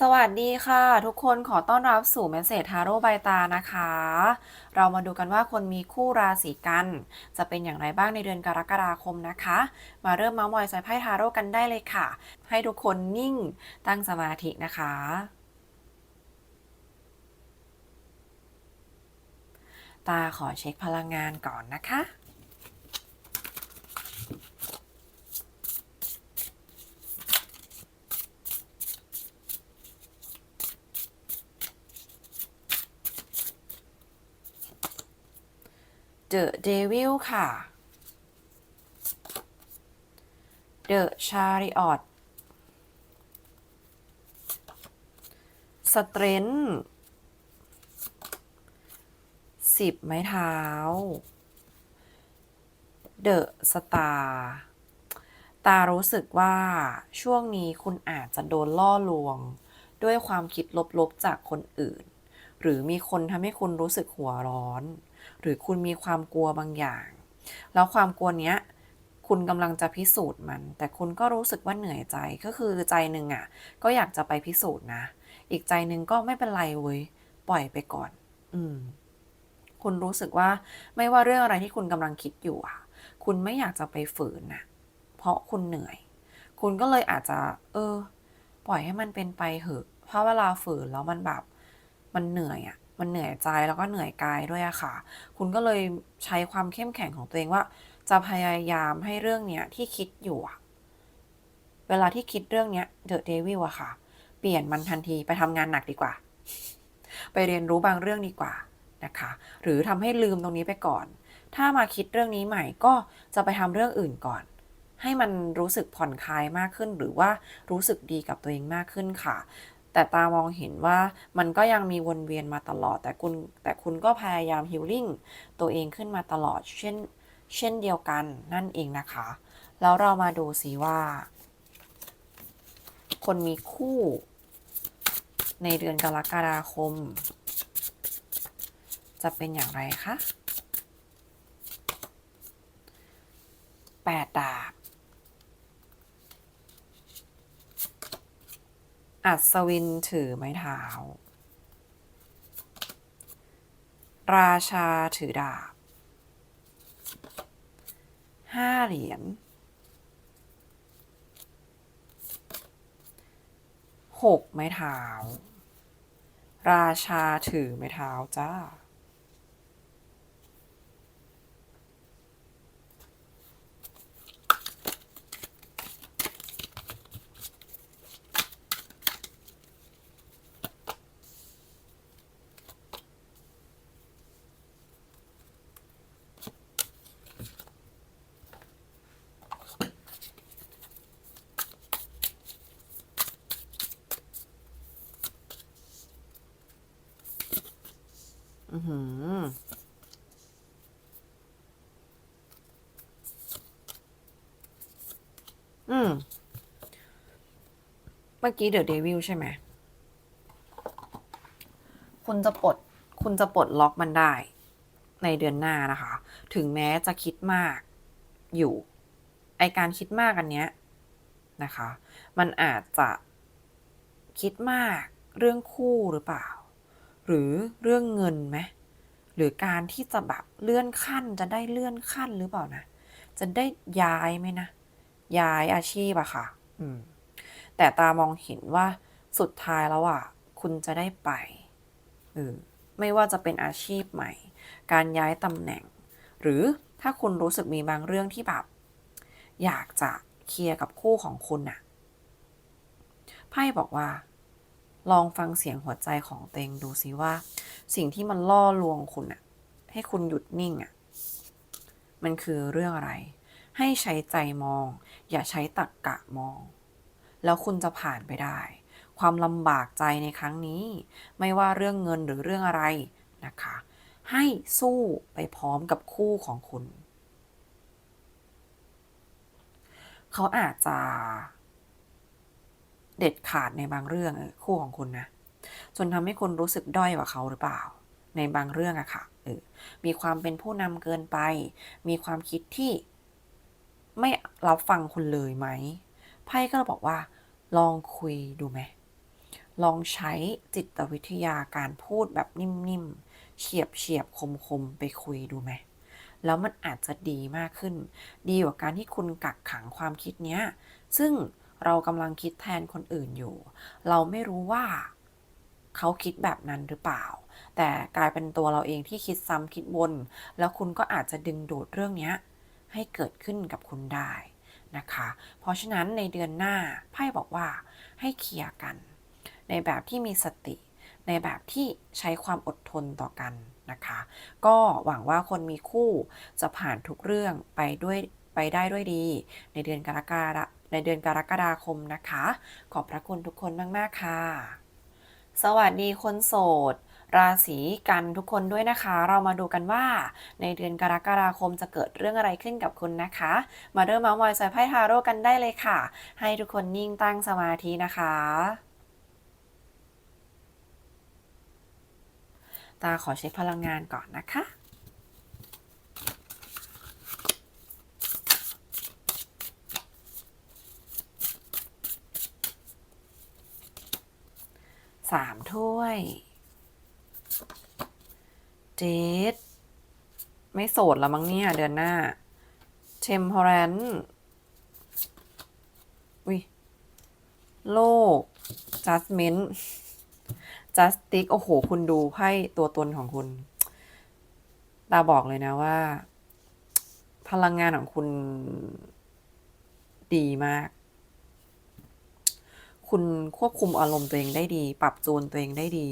สวัสดีค่ะ ทุกคนขอต้อนรับสู่เมสเซจทาโร่ใบตานะคะ เรามาดูกันว่าคนมีคู่ราศีกัน จะเป็นอย่างไรบ้างในเดือนกรกฎาคมนะคะ มาเริ่มเมาส์มอยใจไพ่ทาโร่กันได้เลยค่ะ ให้ทุกคนนิ่งตั้งสมาธินะคะ ตาขอเช็คพลังงานก่อนนะคะ The Devil ค่ะ The Chariot Strength สิบไม้เท้า The Star ตารู้สึกว่าช่วงนี้คุณอาจจะโดนล่อลวง ด้วยความคิดลบๆจากคนอื่น หรือมีคนทำให้คุณรู้สึกหัวร้อน หรือคุณมีความกลัวบางอย่าง แล้วความกลัวเนี้ยคุณกำลังจะพิสูจน์มัน แต่คุณก็รู้สึกว่าเหนื่อยใจก็คือใจหนึ่งอะ ก็อยากจะไปพิสูจน์นะ อีกใจหนึ่งก็ไม่เป็นไรเว้ยปล่อยไปก่อน อืม คุณรู้สึกว่าไม่ว่าเรื่องอะไรที่คุณกำลังคิดอยู่อะ คุณไม่อยากจะไปฝืนน่ะเพราะคุณเหนื่อย คุณก็เลยอาจจะ เออ ปล่อยให้มันเป็นไปเหอะเพราะเวลาฝืนแล้วมันแบบ มันเหนื่อยอะ มันเหนื่อยใจแล้วก็เหนื่อยกายด้วยอะค่ะ คุณก็เลยใช้ความเข้มแข็งของตัวเองว่า จะพยายามให้เรื่องเนี้ยที่คิดอยู่อะเวลาที่คิดเรื่องเนี้ยเดอะเดวิลอะค่ะ เปลี่ยนมันทันทีไปทำงานหนักดีกว่า ไปเรียนรู้บางเรื่องดีกว่านะคะ หรือทำให้ลืมตรงนี้ไปก่อน ถ้ามาคิดเรื่องนี้ใหม่ก็จะไปทำเรื่องอื่นก่อน ให้มันรู้สึกผ่อนคลายมากขึ้น หรือว่ารู้สึกดีกับตัวเองมากขึ้นค่ะ แต่ตามองเห็นว่ามันก็ยังมีวนเวียนมาตลอด แต่คุณแต่คุณก็พยายามฮิลลิ่งตัวเองขึ้นมาตลอดเช่นเช่นเดียวกันนั่นเองนะคะ แล้วเรามาดูสิว่า คนมีคู่ ในเดือนกรกฎาคม จะเป็นอย่างไรคะแปดดาบ อัศวินถือไม้เท้า ราชาถือดาบ ห้าเหรียญหกไม้เท้า ราชาถือไม้เท้าจ้า อือหืออืม เมื่อกี้เดอะเดวิลใช่ไหม คุณจะปลด คุณจะปลดล็อกมันได้ ในเดือนหน้านะคะ ถึงแม้จะคิดมากอยู่ ไอการคิดมากอันเนี้ยนะคะ มันอาจจะคิดมากเรื่องคู่หรือเปล่า หรือเรื่องเงินไหมหรือการที่จะแบบเลื่อนขั้นจะได้เลื่อนขั้นหรือเปล่านะ จะได้ย้ายไหมนะ ย้ายอาชีพอะค่ะ อืม แต่ตามองเห็นว่าสุดท้ายแล้วอะคุณจะได้ไปเออไม่ว่าจะเป็นอาชีพใหม่ การย้ายตำแหน่ง หรือถ้าคุณรู้สึกมีบางเรื่องที่แบบ อยากจะเคลียร์กับคู่ของคุณอะไพ่บอกว่า ลองฟังเสียงหัวใจของเองดูซิว่า สิ่งที่มันล่อลวงคุณอะให้คุณหยุดนิ่งอะมันคือเรื่องอะไร ให้ใช้ใจมอง อย่าใช้ตรรกกะมอง แล้วคุณจะผ่านไปได้ ความลำบากใจในครั้งนี้ ไม่ว่าเรื่องเงินหรือเรื่องอะไรนะคะ ให้สู้ไปพร้อมกับคู่ของคุณ เขาอาจจะ เด็ดขาดในบางเรื่องคู่ของคุณนะจนทำให้คุณรู้สึกด้อยกว่าเขาหรือเปล่า ในบางเรื่องอะค่ะเออมีความเป็นผู้นำเกินไป มีความคิดที่ไม่รับฟังคุณเลยไหมไพ่ก็บอกว่า ลองคุยดูไหมลองใช้จิตวิทยาการพูดแบบนิ่มๆเฉียบเฉียบคมคมๆไปคุยดูไหมแล้วมันอาจจะดีมากขึ้น ดีกว่าการที่คุณกักขังความคิดเนี้ย ซึ่ง เรากำลังคิดแทนคนอื่นอยู่ เราไม่รู้ว่าเขาคิดแบบนั้นหรือเปล่า แต่กลายเป็นตัวเราเองที่คิดซ้ำคิดวน แล้วคุณก็อาจจะดึงดูดเรื่องนี้ให้เกิดขึ้นกับคุณได้นะคะ เพราะฉะนั้นในเดือนหน้าไพ่บอกว่าให้เคลียร์กัน ในแบบที่มีสติ ในแบบที่ใช้ความอดทนต่อกันนะคะ ก็หวังว่าคนมีคู่จะผ่านทุกเรื่องไปด้วยไปได้ด้วยดี ในเดือนกรกฎา ในเดือนกรกฎาคมนะคะ ขอบพระคุณทุกคนมาก ๆ ค่ะ สวัสดีคนโสด ราศีกันทุกคนด้วยนะคะ เรามาดูกันว่า ในเดือนกรกฎาคมจะเกิดเรื่องอะไรขึ้นกับคุณนะคะ มาเริ่มมาส์มอยใส่ไพ่ทาโร่กันได้เลยค่ะ ให้ทุกคนนิ่งตั้งสมาธินะคะตาขอเช็คพลังงานก่อนนะคะ สามถ้วยเจดไม่โสดแล้วมั้งเนี่ยเดือนหน้าเทมพอรนวิโลกจัสเมนจัสติกโอ้โห คุณดูไพ่ตัวตนของคุณ ตาบอกเลยนะว่า พลังงานของคุณดีมาก คุณควบคุมอารมณ์ตัวเองได้ดี ปรับจูนตัวเองได้ดี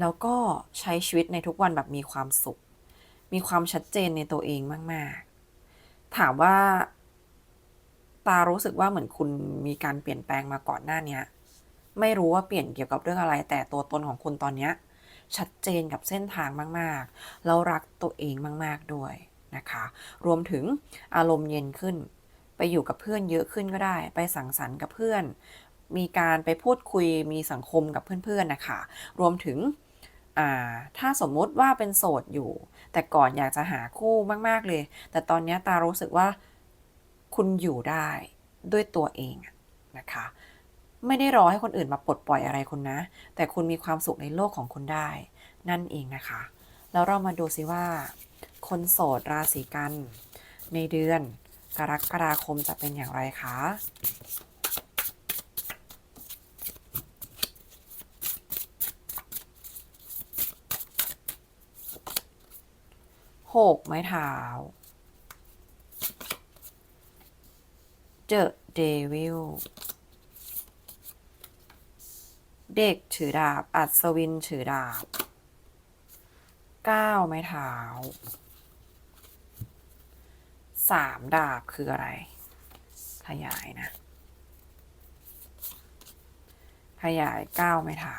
แล้วก็ใช้ชีวิตในทุกวันแบบมีความสุข มีความชัดเจนในตัวเองมาก ๆ ถามว่า ตารู้สึกว่าเหมือนคุณมีการเปลี่ยนแปลงมาก่อนหน้าเนี้ยไม่รู้ว่าเปลี่ยนเกี่ยวกับเรื่องอะไร แต่ตัวตนของคุณตอนเนี้ยชัดเจนกับเส้นทางมาก ๆ แล้วรักตัวเองมาก ๆ ด้วยนะคะ รวมถึงอารมณ์เย็นขึ้น ไปอยู่กับเพื่อนเยอะขึ้นก็ได้ ไปสังสรรค์กับเพื่อน มีการไปพูดคุยมีสังคมกับเพื่อนๆนะคะ รวมถึงถ้าสมมุติว่าเป็นโสดอยู่ แต่ก่อนอยากจะหาคู่มากๆเลย แต่ตอนนี้ตารู้สึกว่าคุณอยู่ได้ด้วยตัวเองนะคะ ไม่ได้รอให้คนอื่นมาปลดปล่อยอะไรคุณนะ แต่คุณมีความสุขในโลกของคุณได้ นั่นเองนะคะ แล้วเรามาดูซิว่า คนโสดราศีกัน ในเดือนกรกฎาคมจะเป็นอย่างไรคะ หกไม้เท้า The Devil เด็กถือดาบ อัศวินถือดาบเก้าไม้เท้าสามดาบคืออะไร ขยายนะ ขยายเก้าไม้เท้า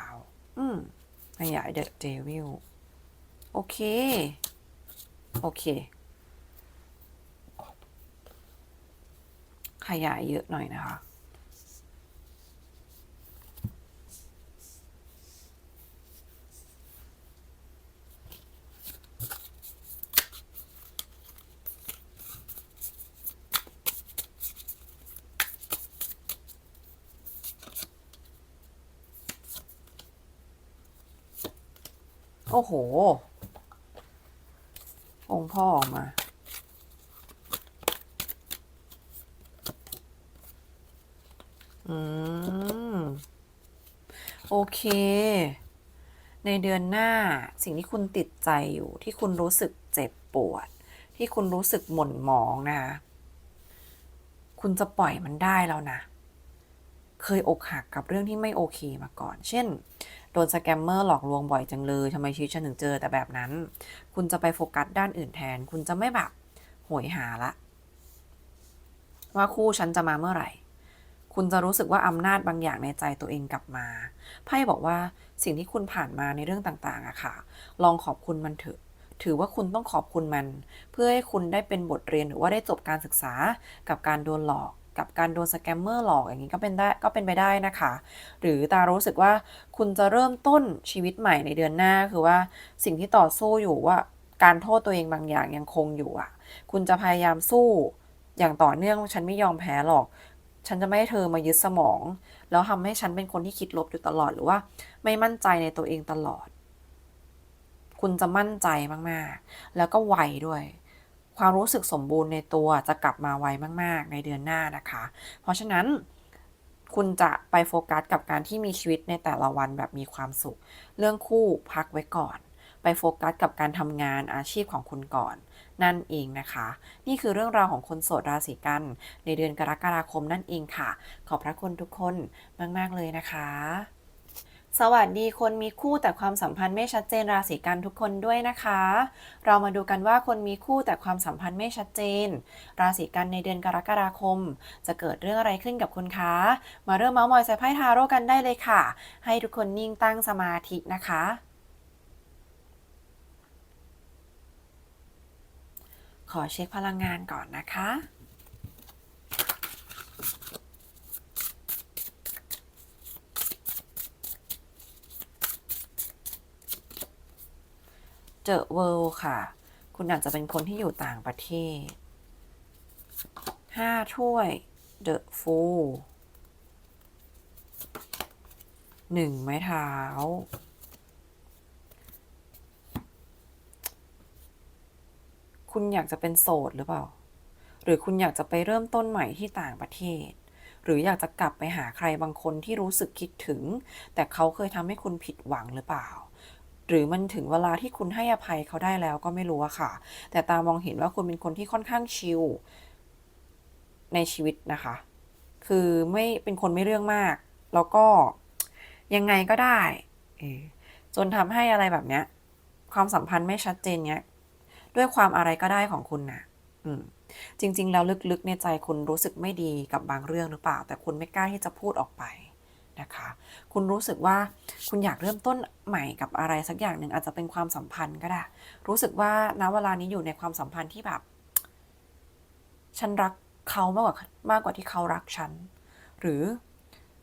อืม ขยาย The Devil โอเค โอเค ขยายเยอะหน่อยนะคะ โอ้โห องค์พ่อออกมา อืม โอเค ในเดือนหน้าสิ่งที่คุณติดใจอยู่ ที่คุณรู้สึกเจ็บปวด ที่คุณรู้สึกหม่นหมองนะคะ คุณจะปล่อยมันได้แล้วนะ เคยอกหักกับเรื่องที่ไม่โอเคมาก่อน เช่น โดนสแกมเมอร์หลอกลวงบ่อยจังเลยทำไมชีวิตฉันถึงเจอแต่แบบนั้น คุณจะไปโฟกัสด้านอื่นแทน คุณจะไม่แบบโหยหาละ ว่าคู่ฉันจะมาเมื่อไหร่ คุณจะรู้สึกว่าอำนาจบางอย่างในใจตัวเองกลับมา ไพ่บอกว่าสิ่งที่คุณผ่านมาในเรื่องต่างๆอะค่ะ ลองขอบคุณมันเถอะถือว่าคุณต้องขอบคุณมัน เพื่อให้คุณได้เป็นบทเรียนหรือว่าได้จบการศึกษากับการโดนหลอก กับการโดนสแกมเมอร์หลอกอย่างนี้ก็เป็นได้ก็เป็นไปได้นะคะ หรือตารู้สึกว่าคุณจะเริ่มต้นชีวิตใหม่ในเดือนหน้าคือว่าสิ่งที่ต่อสู้อยู่ว่าการโทษตัวเองบางอย่างยังคงอยู่อะ คุณจะพยายามสู้อย่างต่อเนื่องฉันไม่ยอมแพ้หรอก ฉันจะไม่ให้เธอมายึดสมอง แล้วทำให้ฉันเป็นคนที่คิดลบอยู่ตลอดหรือว่า ไม่มั่นใจในตัวเองตลอด คุณจะมั่นใจมากๆ แล้วก็ไวด้วย ความรู้สึกสมบูรณ์ในตัวจะกลับมาไวมาก ๆ ในเดือนหน้านะคะ เพราะฉะนั้นคุณจะไปโฟกัสกับการที่มีชีวิตในแต่ละวันแบบมีความสุข เรื่องคู่พักไว้ก่อน ไปโฟกัสกับการทำงานอาชีพของคุณก่อน นั่นเองนะคะ นี่คือเรื่องราวของคนโสดราศีกัน ในเดือนกรกฎาคมนั่นเองค่ะ ขอบพระคุณทุกคนมาก ๆ เลยนะคะ สวัสดีคนมีคู่แต่ความสัมพันธ์ไม่ชัดเจนราศีกันทุกคนด้วยนะคะ เรามาดูกันว่าคนมีคู่แต่ความสัมพันธ์ไม่ชัดเจน ราศีกันในเดือนกรกฎาคม จะเกิดเรื่องอะไรขึ้นกับคุณคะมาเริ่มเมาส์มอยใส่ไพ่ทาโร่กันได้เลยค่ะ ให้ทุกคนนิ่งตั้งสมาธินะคะ ขอเช็คพลังงานก่อนนะคะ เจอเวิล์ค่ะ คุณอาจจะเป็นคนที่อยู่ต่างประเทศห้าถ้วยเดอะฟูลหนึ่งไม้เท้า คุณอยากจะเป็นโสดหรือเปล่า หรือคุณอยากจะไปเริ่มต้นใหม่ที่ต่างประเทศ หรืออยากจะกลับไปหาใครบางคนที่รู้สึกคิดถึง แต่เขาเคยทำให้คุณผิดหวังหรือเปล่า หรือมันถึงเวลาที่คุณให้อภัยเขาได้แล้วก็ไม่รู้อะค่ะ แต่ตามองเห็นว่าคุณเป็นคนที่ค่อนข้างชิลในชีวิตนะคะ คือไม่เป็นคนไม่เรื่องมาก แล้วก็ยังไงก็ได้เอจนทำให้อะไรแบบเนี้ย ความสัมพันธ์ไม่ชัดเจนเนี้ย ด้วยความอะไรก็ได้ของคุณนะอืม จริง ๆ แล้วลึกๆ ในใจคุณรู้สึกไม่ดีกับบางเรื่องหรือเปล่า แต่คุณไม่กล้าที่จะพูดออกไป นะคะ คุณรู้สึกว่าคุณอยากเริ่มต้นใหม่กับอะไรสักอย่างหนึ่งอาจจะเป็นความสัมพันธ์ก็ได้ รู้สึกว่าณเวลานี้อยู่ในความสัมพันธ์ที่แบบ ฉันรักเขามากกว่ามากกว่าที่เขารักฉัน หรือ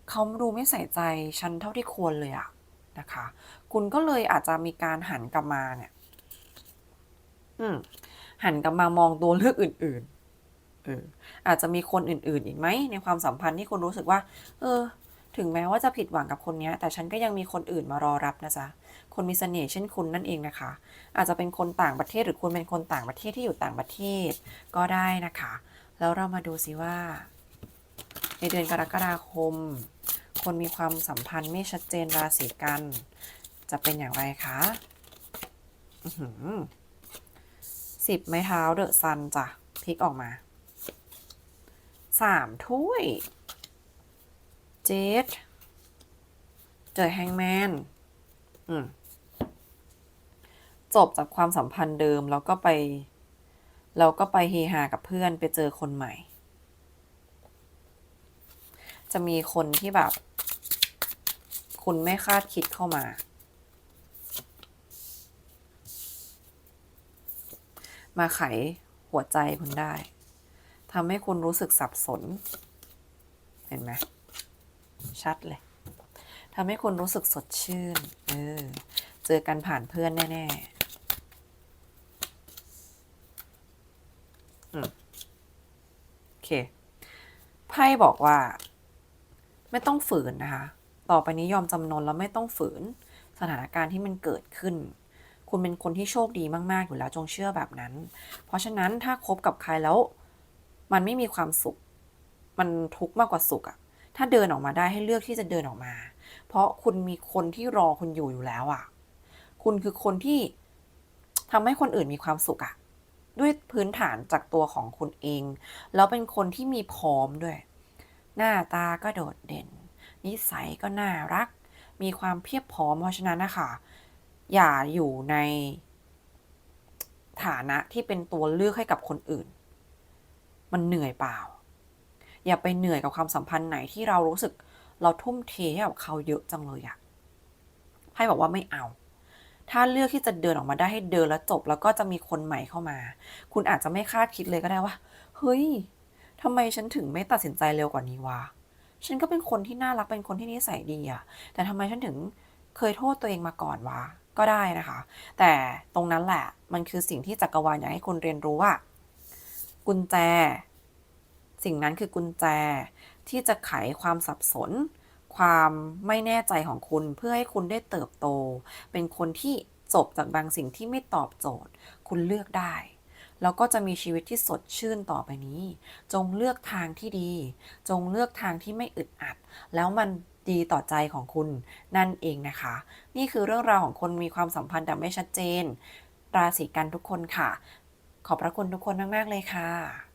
เขาดูไม่ใส่ใจฉันเท่าที่ควรเลยอะนะคะ คุณก็เลยอาจจะมีการหันกลับมาเนี่ยอืมหันกลับมามองตัวเลือกอื่น ๆ เอออาจจะมีคนอื่น ๆ อีกไหมในความสัมพันธ์ที่คุณรู้สึกว่า เออ ถึงแม้ว่าจะผิดหวังกับคนนี้แต่ฉันก็ยังมีคนอื่นมารอรับนะจ๊ะ คนมีเสน่ห์เช่นคุณนั่นเองนะคะ อาจจะเป็นคนต่างประเทศหรือคุณเป็นคนต่างประเทศที่อยู่ต่างประเทศ ก็ได้นะคะ แล้วเรามาดูสิว่า ในเดือนกรกฎาคม คนมีความสัมพันธ์ไม่ชัดเจนราศีกัน จะเป็นอย่างไรคะสิบไม้เท้าเดอะซันจ้ะพลิกออกมาสามถ้วย เจดเจอแฮงแมนจบจากความสัมพันธ์เดิมแล้วก็ไปแล้วก็ไปเฮฮากับเพื่อนไปเจอคนใหม่ จะมีคนที่แบบ คุณไม่คาดคิดเข้ามามาไขหัวใจคุณได้ทำให้คุณรู้สึกสับสน เห็นไหม ชัดเลยทำให้คุณรู้สึกสดชื่น เออ เจอกันผ่านเพื่อนแน่ๆโอเค ไพ่บอกว่า ไม่ต้องฝืนนะคะ ต่อไปนี้ยอมจำนนแล้วไม่ต้องฝืน สถานการณ์ที่มันเกิดขึ้น คุณเป็นคนที่โชคดีมาก ๆ อยู่แล้วจงเชื่อแบบนั้น เพราะฉะนั้นถ้าคบกับใครแล้ว มันไม่มีความสุข มันทุกข์มากกว่าสุขอะ ถ้าเดินออกมาได้ให้เลือกที่จะเดินออกมา เพราะคุณมีคนที่รอคุณอยู่อยู่แล้วอะคุณคือคนที่ทำให้คนอื่นมีความสุขอะ ด้วยพื้นฐานจากตัวของคุณเอง แล้วเป็นคนที่มีพร้อมด้วย หน้าตาก็โดดเด่น นิสัยก็น่ารัก มีความเพียบพร้อมเพราะฉะนั้นนะคะอย่าอยู่ในฐานะที่เป็นตัวเลือกให้กับคนอื่น มันเหนื่อยเปล่า อย่าไปเหนื่อยกับความสัมพันธ์ไหนที่เรารู้สึกเราทุ่มเทให้กับเขาเยอะจังเลยอะไพ่บอกว่าไม่เอา ถ้าเลือกที่จะเดินออกมาได้ให้เดินแล้วจบ แล้วก็จะมีคนใหม่เข้ามา คุณอาจจะไม่คาดคิดเลยก็ได้ว่า เฮ้ยทำไมฉันถึงไม่ตัดสินใจเร็วกว่านี้วะ ฉันก็เป็นคนที่น่ารักเป็นคนที่นิสัยดีอะแต่ทำไมฉันถึงเคยโทษตัวเองมาก่อนวะ ก็ได้นะคะ แต่ตรงนั้นแหละ มันคือสิ่งที่จักรวาลอยากให้คุณเรียนรู้ว่า กุญแจ สิ่งนั้นคือกุญแจที่จะไขความสับสน ความไม่แน่ใจของคุณเพื่อให้คุณได้เติบโต เป็นคนที่จบจากบางสิ่งที่ไม่ตอบโจทย์ คุณเลือกได้ แล้วก็จะมีชีวิตที่สดชื่นต่อไปนี้ จงเลือกทางที่ดี จงเลือกทางที่ไม่อึดอัด แล้วมันดีต่อใจของคุณนั่นเองนะคะ นี่คือเรื่องราวของคนมีความสัมพันธ์แต่ไม่ชัดเจน ราศีกันทุกคนค่ะ ขอบพระคุณทุกคนมาก ๆ เลยค่ะ